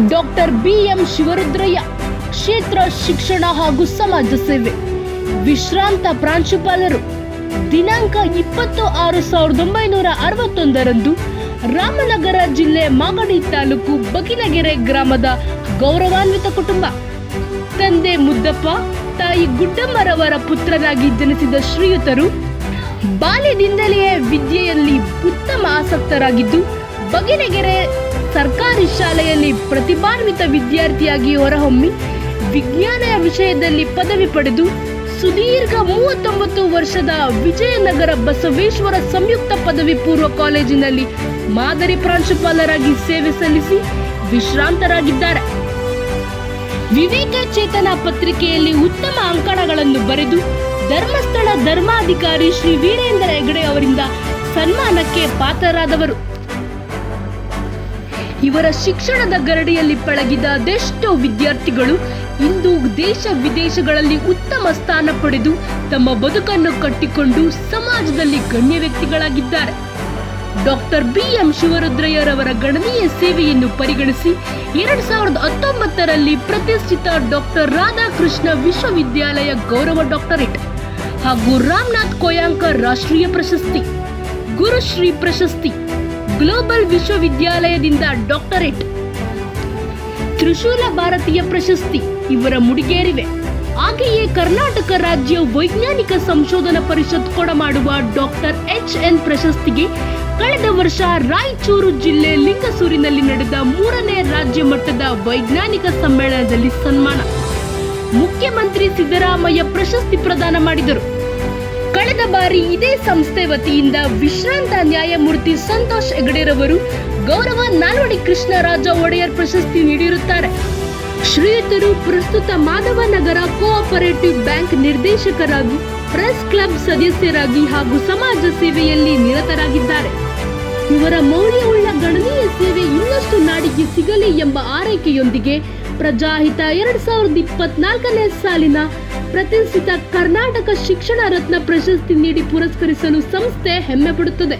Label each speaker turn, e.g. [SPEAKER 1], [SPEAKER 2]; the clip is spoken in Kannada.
[SPEAKER 1] ಡಾಕ್ಟರ್ ಬಿಎಂ ಶಿವರುದ್ರಯ್ಯ ಕ್ಷೇತ್ರ ಶಿಕ್ಷಣ ಹಾಗೂ ಸಮಾಜ ಸೇವೆ. ವಿಶ್ರಾಂತ ಪ್ರಾಂಶುಪಾಲರು ದಿನಾಂಕ ಇಪ್ಪತ್ತು ಆರು ಸಾವಿರದ ಒಂಬೈನೂರ ಅರವತ್ತೊಂದರಂದು ರಾಮನಗರ ಜಿಲ್ಲೆ ಮಾಗಡಿ ತಾಲೂಕು ಬಗಿನಗೆರೆ ಗ್ರಾಮದ ಗೌರವಾನ್ವಿತ ಕುಟುಂಬ. ತಂದೆ ಮುದ್ದಪ್ಪ, ತಾಯಿ ಗುಡ್ಡಮ್ಮರವರ ಪುತ್ರರಾಗಿ ಜನಿಸಿದ ಶ್ರೀಯುತರು ಬಾಲ್ಯದಿಂದಲೇ ವಿದ್ಯೆಯಲ್ಲಿ ಉತ್ತಮ ಆಸಕ್ತರಾಗಿದ್ದು ಬಗಿಲಗೆರೆ ಸರ್ಕಾರಿ ಶಾಲೆಯಲ್ಲಿ ಪ್ರತಿಭಾನ್ವಿತ ವಿದ್ಯಾರ್ಥಿಯಾಗಿ ಹೊರಹೊಮ್ಮಿ ವಿಜ್ಞಾನ ವಿಷಯದಲ್ಲಿ ಪದವಿ ಪಡೆದು ಸುದೀರ್ಘ ಮೂವತ್ತೊಂಬತ್ತು ವರ್ಷದ ವಿಜಯನಗರ ಬಸವೇಶ್ವರ ಸಂಯುಕ್ತ ಪದವಿ ಪೂರ್ವ ಕಾಲೇಜಿನಲ್ಲಿ ಮಾದರಿ ಪ್ರಾಂಶುಪಾಲರಾಗಿ ಸೇವೆ ಸಲ್ಲಿಸಿ ವಿಶ್ರಾಂತರಾಗಿದ್ದಾರೆ. ವಿವೇಕ ಚೇತನ ಪತ್ರಿಕೆಯಲ್ಲಿ ಉತ್ತಮ ಅಂಕಣಗಳನ್ನು ಬರೆದು ಧರ್ಮಸ್ಥಳ ಧರ್ಮಾಧಿಕಾರಿ ಶ್ರೀ ವೀರೇಂದ್ರ ಹೆಗಡೆ ಅವರಿಂದ ಸನ್ಮಾನಕ್ಕೆ ಪಾತ್ರರಾದವರು. ಇವರ ಶಿಕ್ಷಣದ ಗರಡಿಯಲ್ಲಿ ಪಳಗಿದ ಅದೆಷ್ಟೋ ವಿದ್ಯಾರ್ಥಿಗಳು ಇಂದು ದೇಶ ವಿದೇಶಗಳಲ್ಲಿ ಉತ್ತಮ ಸ್ಥಾನ ಪಡೆದು ತಮ್ಮ ಬದುಕನ್ನು ಕಟ್ಟಿಕೊಂಡು ಸಮಾಜದಲ್ಲಿ ಗಣ್ಯ ವ್ಯಕ್ತಿಗಳಾಗಿದ್ದಾರೆ. ಡಾಕ್ಟರ್ ಬಿ ಎಂ ಶಿವರುದ್ರಯ್ಯರವರ ಗಣನೀಯ ಸೇವೆಯನ್ನು ಪರಿಗಣಿಸಿ ಎರಡ್ ಸಾವಿರದ ಹತ್ತೊಂಬತ್ತರಲ್ಲಿ ಪ್ರತಿಷ್ಠಿತ ಡಾಕ್ಟರ್ ರಾಧಾಕೃಷ್ಣ ವಿಶ್ವವಿದ್ಯಾಲಯ ಗೌರವ ಡಾಕ್ಟರೇಟ್ ಹಾಗೂ ರಾಮನಾಥ್ ಕೋಯಾಂಕರ್ ರಾಷ್ಟ್ರೀಯ ಪ್ರಶಸ್ತಿ ಗುರುಶ್ರೀ ಪ್ರಶಸ್ತಿ ಗ್ಲೋಬಲ್ ವಿಶ್ವವಿದ್ಯಾಲಯದಿಂದ ಡಾಕ್ಟರೇಟ್. ತ್ರಿಶೂಲ ಭಾರತೀಯ ಪ್ರಶಸ್ತಿ ಇವರ ಮುಡಿಗೇರಿವೆ. ಹಾಗೆಯೇ ಕರ್ನಾಟಕ ರಾಜ್ಯ ವೈಜ್ಞಾನಿಕ ಸಂಶೋಧನಾ ಪರಿಷತ್ ಕೊಡಮಾಡುವ ಡಾಕ್ಟರ್ ಎಚ್ ಎನ್ ಪ್ರಶಸ್ತಿಗೆ ಕಳೆದ ವರ್ಷ ರಾಯಚೂರು ಜಿಲ್ಲೆ ಲಿಂಗಸೂರಿನಲ್ಲಿ ನಡೆದ ಮೂರನೇ ರಾಜ್ಯ ಮಟ್ಟದ ವೈಜ್ಞಾನಿಕ ಸಮ್ಮೇಳನದಲ್ಲಿ ಸನ್ಮಾನ. ಮುಖ್ಯಮಂತ್ರಿ ಸಿದ್ದರಾಮಯ್ಯ ಪ್ರಶಸ್ತಿ ಪ್ರದಾನ ಮಾಡಿದರು. ಕಳೆದ ಬಾರಿ ಇದೇ ಸಂಸ್ಥೆ ವತಿಯಿಂದ ವಿಶ್ರಾಂತ ನ್ಯಾಯಮೂರ್ತಿ ಸಂತೋಷ್ ಹೆಗಡೆರವರು ಗೌರವ ನಾಲ್ವಡಿ ಕೃಷ್ಣರಾಜ ಒಡೆಯರ್ ಪ್ರಶಸ್ತಿ ನೀಡಿರುತ್ತಾರೆ. ಶ್ರೀಯುತರು ಪ್ರಸ್ತುತ ಮಾಧವನಗರ ಕೋಆಪರೇಟಿವ್ ಬ್ಯಾಂಕ್ ನಿರ್ದೇಶಕರಾಗಿ, ಪ್ರೆಸ್ ಕ್ಲಬ್ ಸದಸ್ಯರಾಗಿ ಹಾಗೂ ಸಮಾಜ ಸೇವೆಯಲ್ಲಿ ನಿರತರಾಗಿದ್ದಾರೆ. ಇವರ ಮೌಲ್ಯವುಳ್ಳ ಗಣನೀಯ ಸೇವೆ ಇನ್ನಷ್ಟು ನಾಡಿಗೆ ಸಿಗಲಿ ಎಂಬ ಆರೈಕೆಯೊಂದಿಗೆ ಪ್ರಜಾಹಿತ ಎರಡ್ ಸಾವಿರದ ಇಪ್ಪತ್ನಾಲ್ಕನೇ ಸಾಲಿನ ಪ್ರತಿಷ್ಠಿತ ಕರ್ನಾಟಕ ಶಿಕ್ಷಣ ರತ್ನ ಪ್ರಶಸ್ತಿ ನೀಡಿ ಪುರಸ್ಕರಿಸಲು ಸಂಸ್ಥೆ ಹೆಮ್ಮೆ ಪಡುತ್ತದೆ.